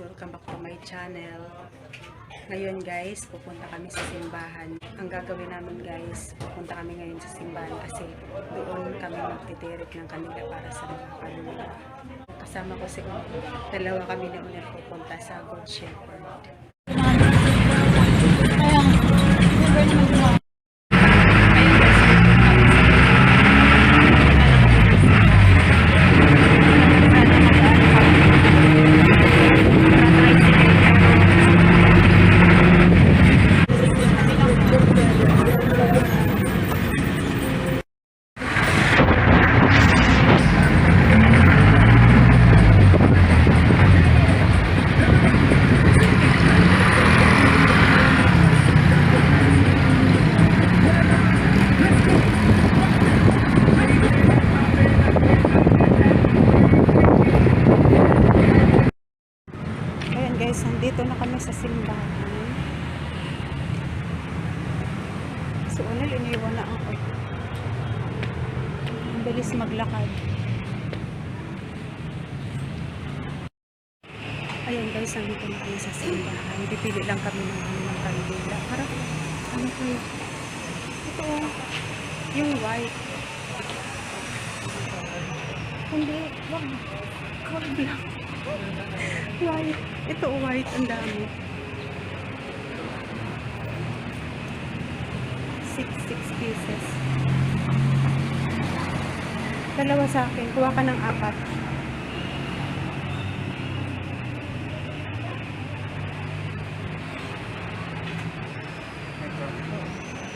Welcome back to my channel. Ngayon guys, pupunta kami sa simbahan. Ang gagawin namin guys, pupunta kami ngayon sa simbahan kasi doon kami magtitirik ng kanila para sa mga kaluluwa. Kasama ko si dalawa kami na unang pupunta sa Good Shepherd. Bilis maglakad. Ayan guys, nandito na kami sa simbahan. Pipili lang kami ng ano ng kandila. Para, ano po yun? Ito, oh. yung white. Hindi, wag. Wag lang. White. Ito, white. Ang dami. Six, six pieces. Dalawa sa akin. Kuha ka ng apat.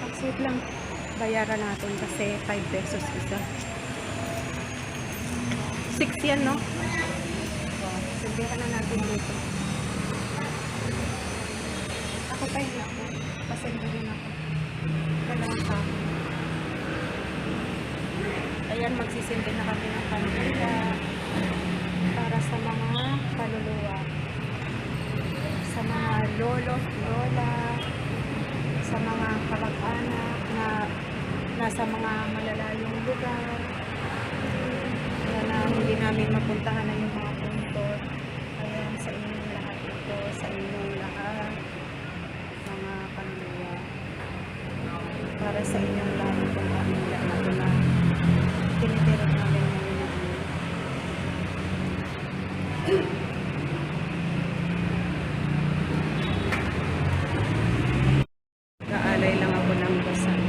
Pag-save lang. Bayaran natin kasi 5 pesos isa. 6 yan, no? Sabihan na natin dito. Ako pa hindi ako. Pasensya din ako. Dalawang tao. Ayan, magsisindi na kami ng kandila para sa mga kaluluwa. Sa mga lolo, lola, sa mga kamag-anak na nasa mga malalayong lugar na, na hindi namin mapuntahan na yung mga punto. Ayan, sa inyong lahat ito, sa inyong lahat, mga kanluwa. Para sa inyong lahat itong kanila na ito na tinitirap namin ngayon na ano. Kaalay lang ako ng dasal.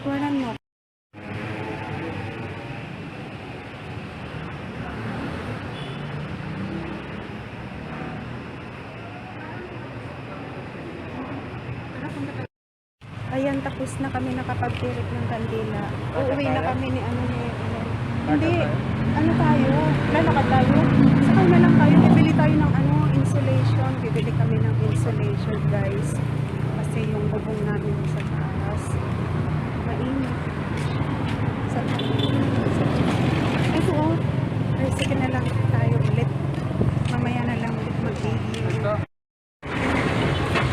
Kuhanan mo. Ayan, tapos na kami nakapagtirik ng kandila. Uuwi na kami ni ano ni ano. Hindi, ano tayo? Lalakad tayo. Sakay na lang tayo. Bibili tayo ng ano, insulation. Bibili kami ng insulation, guys. Kasi yung bubong namin sa taas. Mainit. Sa Ito oh. Ay, sige na lang tayo ulit. Mamaya na lang ulit mag-igil.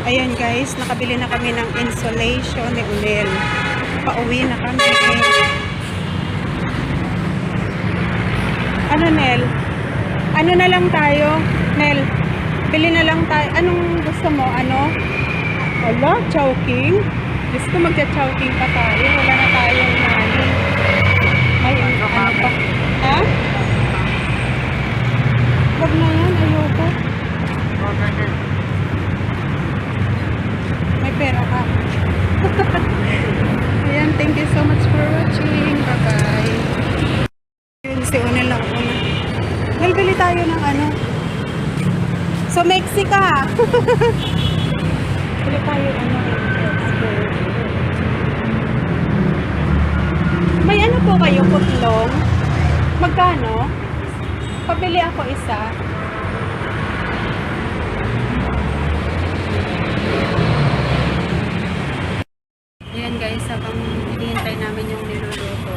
Ayan guys, nakabili na kami ng insulation ni Unel. Pauwi na kami. Ano Nel? Ano na lang tayo? Nel, bili na lang tayo. Anong gusto mo? Ano? Wala, chowking. Gusto magcha-chowking pa tayo. Wala na tayong money. May ano pa? Ha? Huwag na yan, ayoko. May pera ka. Ayan, thank you so much for watching. Bye-bye. Yun, si Unel lang una. Nalbili tayo ng ano. So, Bili tayo ano. May ano po kayo, putlong? Magkano? Pabili ako isa. Ayan guys, habang hinihintay namin yung niluluto.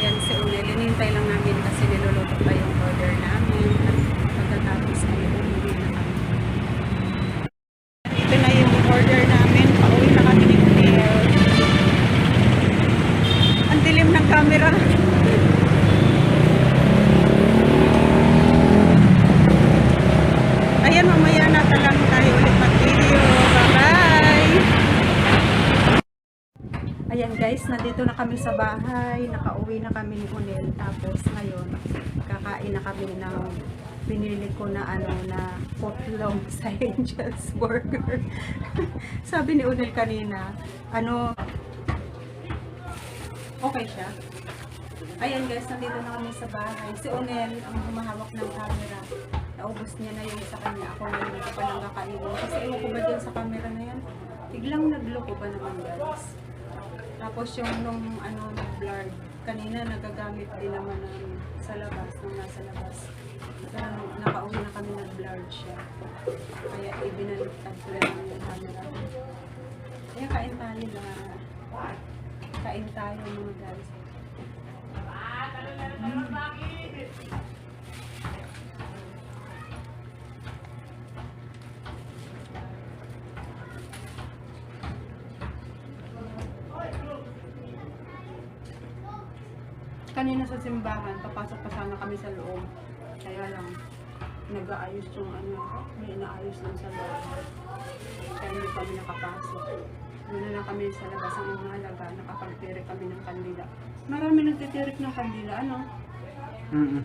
Ayan si Unel, hinihintay lang namin kasi niluluto pa yung order namin. At pagkatapos ay umuwi na kami. Ito na yung order namin. Pauwi na kami ni Unel. Ang dilim ng camera. Ayan, mamaya na lang tayo ulit mag-video. Bye-bye! Ayan guys, nandito na kami sa bahay. Nakauwi na kami ni Unel. Tapos ngayon, kakain na kami ng pinili ko na ano na footlong sa Angel's Burger. Sabi ni Unel kanina, ano, okay siya. Ayan guys, nandito na kami sa bahay. Si Unel ang humahawak ng camera. Naubos niya na yung sa kanya. Ako ngayon hindi pa lang kakainin. Kasi ewan ko ba dyan sa camera na yan? Biglang nagloko ba naman guys? Tapos yung nung ano nag-blurred, kanina nagagamit din naman namin sa labas, nung nasa labas. Pero nung nakauwi na kami nag-blurred siya. Kaya ibinaliktad ko lang yung camera. Kaya kain tayo na. Kain tayo mga guys. Kanina sa simbahan, papasok pa sana kami sa loob. Kaya lang, nag-aayos yung ano, may inaayos lang sa loob. Kaya hindi kami nakapasok. Muna lang kami sa labas ang mahalaga, nakapagtirik kami ng kandila. Marami nagtitirik ng kandila, ano? Mm-mm.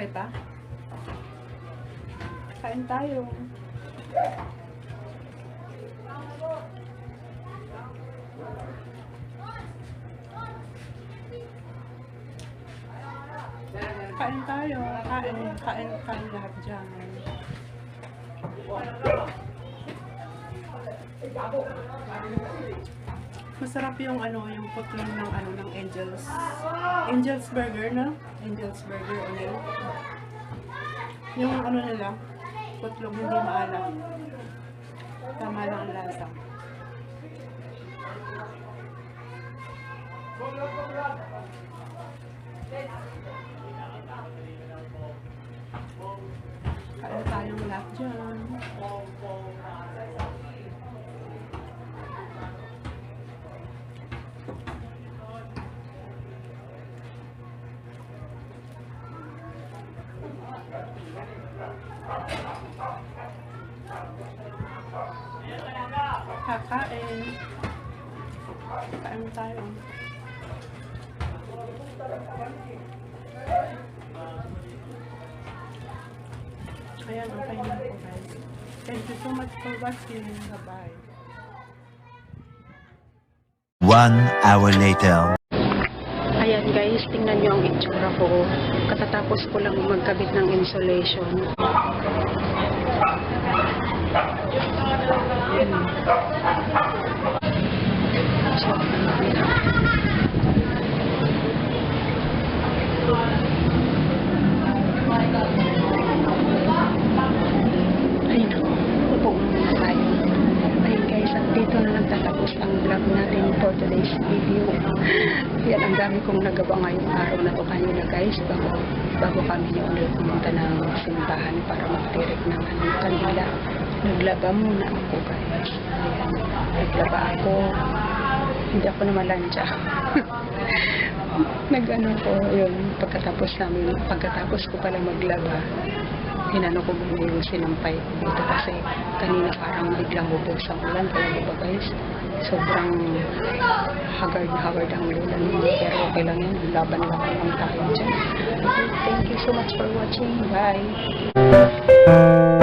Okay pa? Kain tayo. Kain tayo. Kain, kain, kain lahat dyan. Masarap yung ano, yung putlong ng ano ng Angels. Angels Burger, no? Angels Burger ulit. Yung ano nila, putlong hindi maalam. Tama lang ang lasa. Kain tayong lahat dyan. Kakain. Kain tayo. Ayan, okay na po guys. Thank you so much for watching. Bye-bye. One hour later. Ayan guys, tingnan nyo ang itsura ko. Katatapos ko lang magkabit ng insulation. Yan ang dami kong nagawa ngayong araw na to kanina guys. Bago, bago kami ulit pumunta ng simbahan para magtirik ng kanila. Naglaba muna ako guys. Ayan, naglaba ako. Hindi ako naman lansya. Nag-ano ko, yun, pagkatapos namin, pagkatapos ko pala maglaba, inano ko yung sinampay ko dito kasi kanina parang biglang bubos ang ulan kaya diba guys sobrang haggard haggard ang ulan pero okay lang yan laban-laban lang tayo dyan okay, thank you so much for watching bye